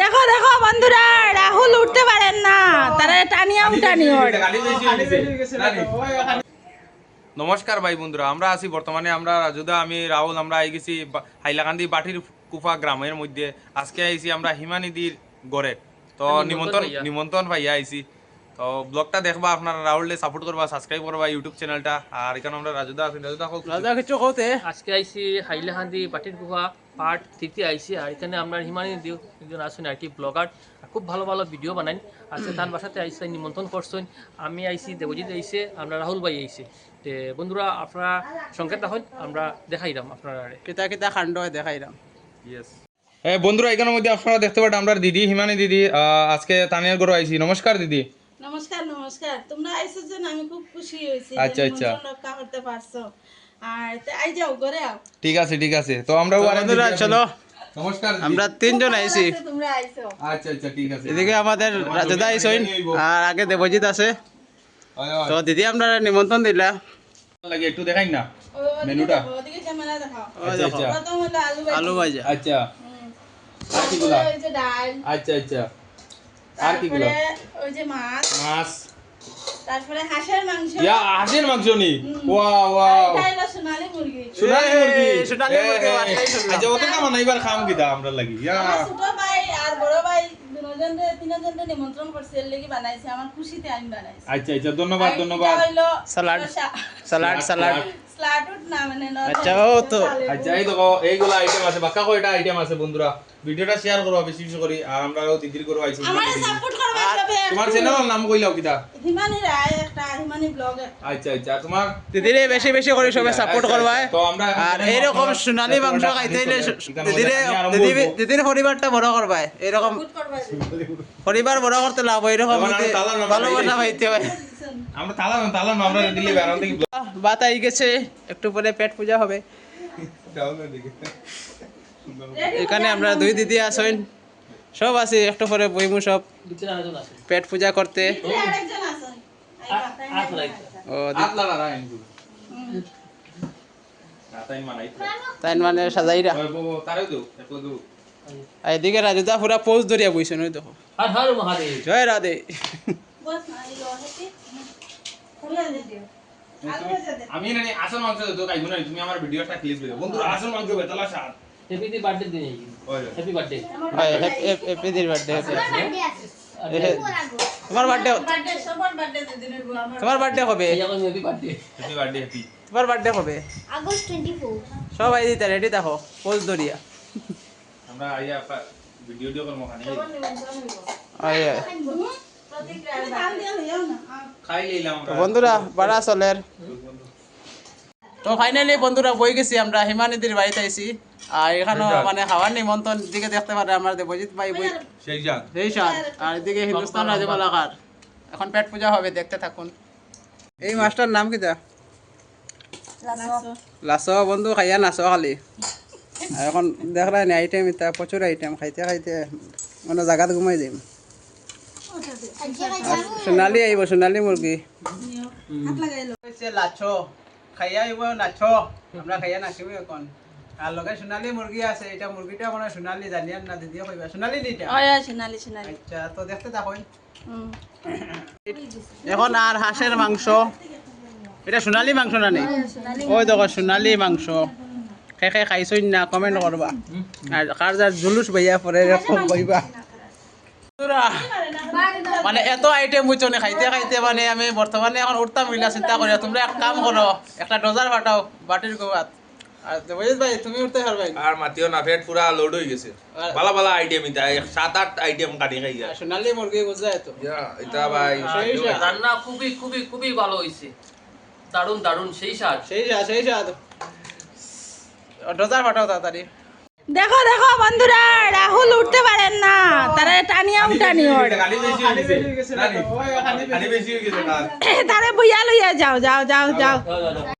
দেখো দেখো বন্ধুরা রাহুল উঠতে পারেন না। তারা টানিয়া উঠানি নমস্কার ভাই বন্ধুরা আমরা আছি বর্তমানে আমরা রাজুদা আমি রাহুল আমরা আই গেছি হাইলাকান্দি বাটির কুফা গ্রামের মধ্যে। আজকে আইছি আমরা হিমানিদির গড়ে। তো নিমন্ত্রণ নিমন্ত্রণ ভাইয়া আইছি। তো ব্লগটা দেখবা আপনারা রাহুললে সাপোর্ট করবা সাবস্ক্রাইব করবা ইউটিউব চ্যানেলটা আর এখানে আমরা রাজুদা আছি। রাজুদা হোক রাজা কিছু কৌতে আজকে আইসি হাইলাহান্দি পাটির গুহা পার্ট থ্রিতে আইসি আর এখানে আমরা হিমানি দিও একজন আছেন আর কি ব্লগার। খুব ভালো ভালো ভিডিও বানাই আজকে তার বাসাতে আইসে নিমন্ত্রণ করছেন। আমি আইসি দেবজিৎ আইসে আমরা রাহুল ভাই আইসে তে বন্ধুরা আপনারা সংকেত রাখুন আমরা দেখাইলাম আপনারা কিতা কিতা কাণ্ড হয় দেখাইলাম ইয়েস হ্যাঁ বন্ধুরা এখানের মধ্যে আপনারা দেখতে পারেন আমরা দিদি হিমানি দিদি আজকে তানিয়ার গড়ে আইছি। নমস্কার দিদি। নমস্কার নমস্কার। তোমরা আইসো জন্য আমি খুব খুশি হয়েছি আচ্ছা, আচ্ছা। রক্ষা করতে পারছ। আর তে আই যাও ঘরে আও। ঠিক আছে ঠিক আছে। তো আমরা বন্ধুরা চলো। নমস্কার। দিদি। আমরা তিনজন আইছি আচ্ছা, তোমরা আচ্ছা আচ্ছা ঠিক আছে। এদিকে আমাদের আইসইন আর আগে দেবজিৎ আছে। তো দিদি আমরা নিমন্ত্রণ দিলা। লাগে একটু দেখাই না মেনুটা? ওদিকে ক্যামেরা দেখাও। আচ্ছা আচ্ছা। আলু ভাজি। আচ্ছা। আচ্ছা আচ্ছা। আর কি গুলা? তারপরে ওই যে মাছ। মাছ। তারপরে হাঁসের মাংস। ইয়া হাঁসের মাংস নি? ওয়া ওয়া। এটা মুরগি। সোনালি মুরগি। সোনালি মুরগি, এ, এ, বাসায় শুনলাম। আচ্ছা ওটা না নাইবার খাম কিতা আমরা লাগি। ইয়া। ছোট ভাই আর বড় ভাই দুজনরে তিনজনরে নিমন্ত্রণ করছে এর লাগি বানাইছে। আমার খুশিতে আমি বানাইছি। আচ্ছা আচ্ছা ধন্যবাদ ধন্যবাদ। হইল সালাড। মানে আচ্ছা, ও তো। আচ্ছা এইগুলা আইটেম আছে বাক্কা কয়টা আইটেম আছে বন্ধুরা? ভিডিওটা শেয়ার করো বেশি বেশি করে আর আমরা দিদির করো আইছি আমারে সাপোর্ট করবে সবে তোমার চ্যানেলের নাম কইলাও কিতা? হিমানি রায় একটা হিমানি ব্লগার আচ্ছা আচ্ছা তোমার? দিদিরে বেশি বেশি করে সবাই সাপোর্ট করবা তো আমরা আর জানি এইরকম সোনালি মাংস খাইতে হইলে দিদিরে পরিবারটা বড় করবা এরকম পরিবার বড় করতে লাভ এরকম ভালোবাসা। পাইতে হয়। আমরা তালা তালা আমরা দিলে বেরোন থেকে বাত আই গেছে একটু পরে পেট পূজা হবে। এখানে আমরা দুই দিদি আছেন সব আছে একটু পরে বইমু সব। পেট পূজা করতে। তাই মানে সাজাইরা। তারে দাও একটু দাও আর এদিকে রাজুদা পুরা পোজ ধরিয়া বইছেন ওই দেখো। জয় রাধে। না দে দে আমি নানি আসল মাংস তো খাইবো না তুমি আমার ভিডিওটা ক্লিপ দিও। বন্ধুরা আসল মাংস বেতালা স্বাদ হ্যাপি দি বার্থডে দিন হ্যাপি বার্থডে হয় হ্যাপি দির বার্থডে তোমার বার্থডে বার্থডে সবার বার্থডে তোমার বার্থডে হবে। এই যখন happy birthday happy birthday happy তোমার বার্থডে হবে। আগস্ট টোয়েন্টি ফোর সবাই দিতে রেডি দেখো। পোজ ধরিয়া। আমরা আইয়া ভিডিও দিও করব খানি আয়। প্রতিক্রিয়া না খাই লইলাম বন্ধুরা বাড়া চলের। তো ফাইনালি বন্ধুরা বই গেছি আমরা হিমানিদির বাড়িতে আইছি। আর এখানে মানে খাওয়ার নিমন্ত্রণ দিকে দেখতে পারে আমার দেবজিৎ ভাই বই। সেই যান সাত আর এদিকে হিন্দুস্তান রাজমালাকার এখন পেট পূজা হবে দেখতে থাকুন। এই মাছটার নাম কিটা লাস। বন্ধু খাইয়া নাচ খালি। আর এখন দেখলাই নি আইটেম এটা প্রচুর আইটেম খাইতে খাইতে মানে জাগাত ঘুমাই দিম। সোনালি আইব সোনালি মুরগি হাত লাগাই লো। লাছো খাইয়া আইব নাচো। আমরা খাইয়া নাচিব এখন আর লগে সোনালি মুরগি আছে এটা মুরগিটা মানে সোনালি জানিয়ার না দিদিও কইবা সোনালি নিটা ওই সোনালি সোনালি আচ্ছা তো দেখতে থাকুন। এখন আর হাঁসের মাংস। এটা সোনালি মাংস না নেই ওই দেখো সোনালি মাংস। খাই খাই খাইছই না কমেন্ট করবা আর কার যার জুলুস ভাইয়া পরে কইবা মানে এত আইটেম বুঝছ না খাইতে খাইতে মানে আমি বর্তমানে এখন উঠতাম মিলা চিন্তা করি তোমরা এক কাম করো একটা ডজার ফাটাও বাটির গোবাত। ভাই তুমি উঠতে পারবে আর মাতিও না পেট পুরা লোড হয়ে গেছে। আর- বালা বালা আইটেম এটা সাত আট আইটেম কাটি খাই যায়। সোনালি মুরগি বুঝায় তো এটা ভাই রান্না খুবই খুবই খুবই ভালো হয়েছে দারুণ দারুণ সেই স্বাদ সেই স্বাদ সেই স্বাদ ডজার ফাটাও তাড়াতাড়ি। দেখো দেখো বন্ধুরা রাহুল উঠতে পারেন না। টানিয়া উঠানি ওর তারে বইয়া লইয়া যাও যাও যাও যাও। যাও, যাও, যাও।